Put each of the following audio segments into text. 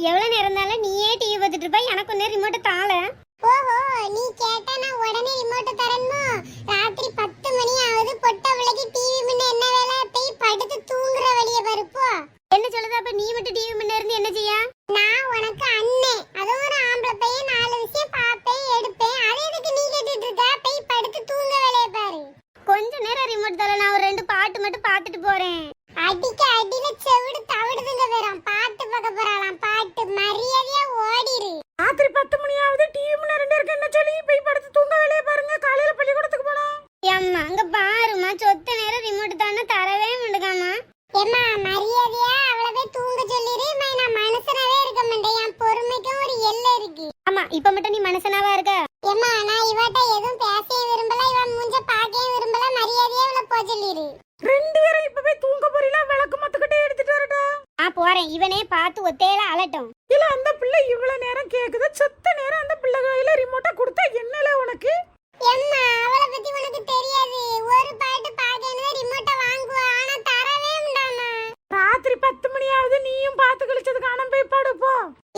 எவ்வளவு நேரம் இருந்தாலும் நீயே டிவி பார்த்துட்டு இருப்ப. எனக்கு ஒன்னு ரிமோட்டை தாள. ஓஹோ நீ கேட்டா நான் உடனே ரிமோட் தரணுமோ ராத்திரி பத்து மணி ஆகுது. பொட்ட பிள்ளைக்கு டிவி முன்ன என்ன வேலை? போய் படுத்து தூங்குற வழிய பருப்போ என்ன சொல்லுது? அப்ப நீ மட்டும் டிவி முன்ன இருந்து என்ன செய்ய? நான் உனக்கு அண்ணே அதுவும் ஒரு ஆம்பளை பையன். நாலு விஷயம் பார்ப்பேன் எடுப்பேன். அது எதுக்கு நீ கேட்டுட்டு இருக்க? போய் படுத்து தூங்க வேலைய பாரு. கொஞ்ச நேரம் ரிமோட் தர நான் ஒரு ரெண்டு பாட்டு மட்டும் பார்த்துட்டு போறேன். அடிக்க அடியில செவிடு தவிடுதுங்க வேறாம் பாட்டு பார்க்க போறாளாம் பாட்டு மரியாதையா ஓடிரு ராத்திரி பத்து மணி ஆகுது டிவி முன்ன ரெண்டு இருக்கு என்ன சொல்லி போய் படுத்து தூங்க வேலையை பாருங்க காலையில பள்ளிக்கூடத்துக்கு போனோம் ஏம்மா அங்க பாருமா சொத்த நேரம் ரிமோட் தானே தரவே மாட்டேங்காமா ஏம்மா மரியாதையா போய் தூங்க சொல்லிரு மை, நான் மனுஷனாவே இருக்க மாட்டேன் என் பொறுமைக்கும் ஒரு எல்லை இருக்கு. ஆமா இப்ப மட்டும் நீ மனுஷனாவா இருக்க? ஏம்மா நான் இவட்ட எதுவும் பேசவே விரும்பல இவன் மூஞ்ச பார்க்கவும் விரும்பல மரியாதையா இவளை போ சொல்லிரு ரெண்டு பேரும் இப்ப போய் தூங்க போறீங்களா? விளக்கு மத்துக்கிட்டே எடுத்துட்டு வரட்டா? நான் போறேன். இவனே பார்த்து ஒத்தையில அலட்டும் இல்ல அந்த பிள்ளை இவ்வளவு நேரம் கேக்குது செத்த நேரம் அந்த பிள்ளை கையில ரிமோட்டை கொடுத்தா என்னல உனக்கு எம்மா அவளை பத்தி உனக்கு தெரியாது ஒரு பாட்டு பார்க்கணும் ரிமோட்டை வாங்குவா ஆனா தரவே மாட்டாமா ராத்திரி பத்து மணி ஆகுது நீயும் பார்த்து கழிச்சது காணாம போய் படுப்போ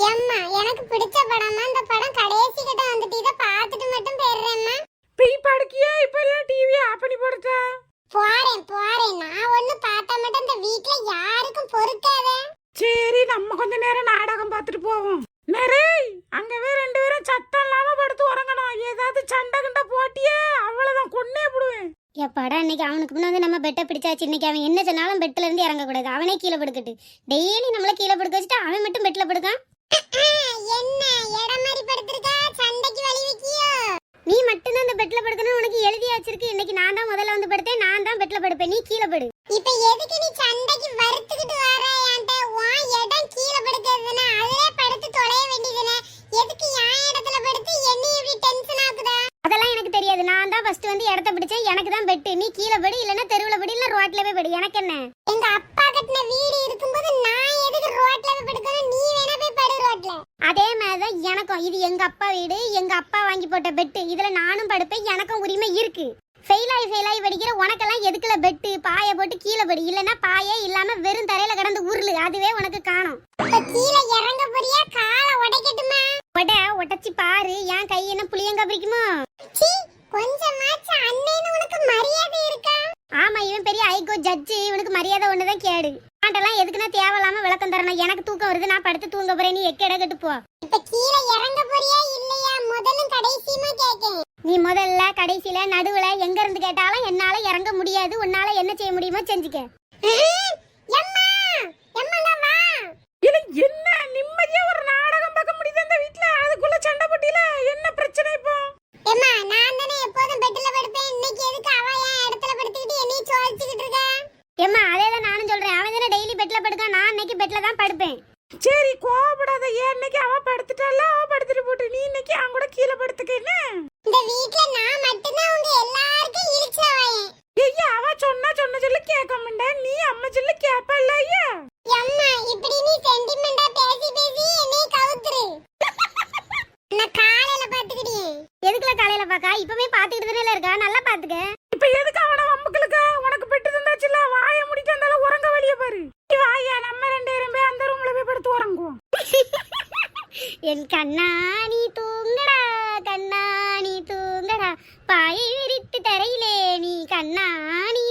எம்மா எனக்கு பிடிச்ச படமா இந்த படம் கடைசி கிட்ட வந்துட்டு இதை பார்த்துட்டு மட்டும் போயிடுறேம்மா. போய் படுக்கியா? இப்ப எல்லாம் டிவி ஆஃப் பண்ணி போடுச்சா போறேன் போறேன். நான் ஒண்ணு பார்த்தா மட்டும் இந்த வீட்ல யாருக்கும் பொறுக்காதே. சரி நம்ம கொஞ்ச நேரம் நாடகம் பார்த்துட்டு போவோம். நரே அங்கவே ரெண்டு பேரும் சத்தம் இல்லாம படுத்து உறங்கணும். ஏதாவது சண்டை கண்ட போட்டியே அவ்வளவுதான் கொன்னே போடுவேன். எப்பாடா இன்னைக்கு அவனுக்கு முன்ன வந்து நம்ம பெட்டை பிடிச்சாச்சு. இன்னைக்கு அவன் என்ன சொன்னாலும் பெட்ல இருந்து இறங்கக்கூடாது. அவனே கீழே படுக்கட்டு. டெய்லி நம்மள கீழே படுக்க வச்சுட்டு அவன் மட்டும் பெட்ல படுக்கான். மட்டும்தான் அந்த பெட்ல படுக்கணும் உனக்கு எழுதி வச்சிருக்கு. இன்னைக்கு நான் தான் முதல்ல வந்து படுத்தேன். நான் தான் பெட்ல படுப்பேன். நீ கீழே படு. இப்ப எதுக்கு நீ சண்டைக்கு வறுத்துக்கிட்டு வர என்கிட்ட? உன் இடம் கீழே படுக்கிறதுனா அதிலே படுத்து தொலைய வேண்டியதுனே எதுக்கு என் இடத்துல படுத்து என்னை இப்படி டென்ஷன் ஆக்குதா? அதெல்லாம் எனக்கு தெரியாது. நான் தான் ஃபர்ஸ்ட் வந்து இடத்த பிடிச்சேன். எனக்கு தான் பெட்டு நீ கீழே படு. இல்லைன்னா தெருவுல படு. இல்ல ரோட்ல போய் படு. எனக்கு என்ன? எங்க அப்பா கட்டின வீடு இருக்கும்போது நான் அதே மாதிரிதான் எனக்கும். இது எங்க அப்பா வீடு எங்க அப்பா வாங்கி போட்ட பெட்டு இதுல நானும் படுப்பேன் எனக்கும் உரிமை இருக்கு. ஃபெயிலாகி ஃபெயிலாகி படிக்கிற உனக்கெல்லாம் எதுக்குல பெட்டு பாய போட்டு கீழே படு. இல்லைன்னா பாயே இல்லாம வெறும் தரையில கிடந்து உருளு. அதுவே உனக்கு காணும். கீழே இறங்க போறியா? காலை உடைக்கட்டுமா? உட உடச்சி பாரு. என் கை என்ன புளியங்க பிடிக்குமோ சீ கொஞ்சமாச்சும் அண்ணேன்னு உனக்கு மரியாதை இருக்கா? ஆமா இவன் பெரிய ஐகோ ஜட்ஜு இவனுக்கு மரியாதை ஒண்ணுதான் கேடு. ஆண்டெல்லாம் எதுக்குன்னா தேவையில்லாம விளக்கம் தரணும். எனக்கு தூக்கம் வருது நான் படுத்து தூங்க போறேன். நீ எக்கட கட்டு போ. இப்ப கீழே இறங்க போறியா இல்லையா? முதல்லும் கடைசியுமா கேக்கேன் நீ முதல்ல கடைசியில நடுவுல எங்க இருந்து கேட்டாலும் என்னால இறங்க முடியாது. உன்னால என்ன செய்ய முடியுமோ செஞ்சுக்க. என்ன நிம்மதியா ஒரு நாடகம் பார்க்க முடியுது அந்த வீட்ல அதுக்குள்ள சண்டை போட்டியில என்ன பிரச்சனை இப்போ எம்மா நான் தானே எப்போதும் பெட்ல படுப்பேன் இன்னைக்கு எதுக்கு அவ என் இடத்துல படுத்துக்கிட்டு என்னைய சோதிச்சுக்கிட்டு இருக்கா ஏம்மா அதே தான் நானும் சொல்றேன் அவன் தானே டெய்லி பெட்ல படுக்கான் நான் இன்னைக்கு பெட்ல தான் படுப்பேன். சரி கோவப்படாத. ஏன் இன்னைக்கு அவ படுத்துட்டால அவ படுத்துட்டு போட்டு நீ இன்னைக்கு அவன் கூட கீழே படுத்துக்க என்ன? இந்த வீட்ல நான் மட்டும்தான் உங்க எல்லாருக்கும் இழிச்சவாயேன் ஐயா அவ சொன்னா சொன்ன சொல்லி கேட்க மாட்டா. நீ அம்மா சொல்லி கேப்பல்ல ஐயா? எம்மா இப்படி நீ சென்டிமெண்டா பேசி பேசி என்னைய கவுத்துரு. நான் காலையில பாத்துக்கிட்டேன் எதுக்குல காலையில பாக்கா இப்பவே பாத்துக்கிட்டு தானே இருக்கா? நல்லா பாத்துக்க கண்ணாணி தூங்கடா கண்ணாணி தூங்கடா. பாயை விரித்து தரையிலே நீ கண்ணாணி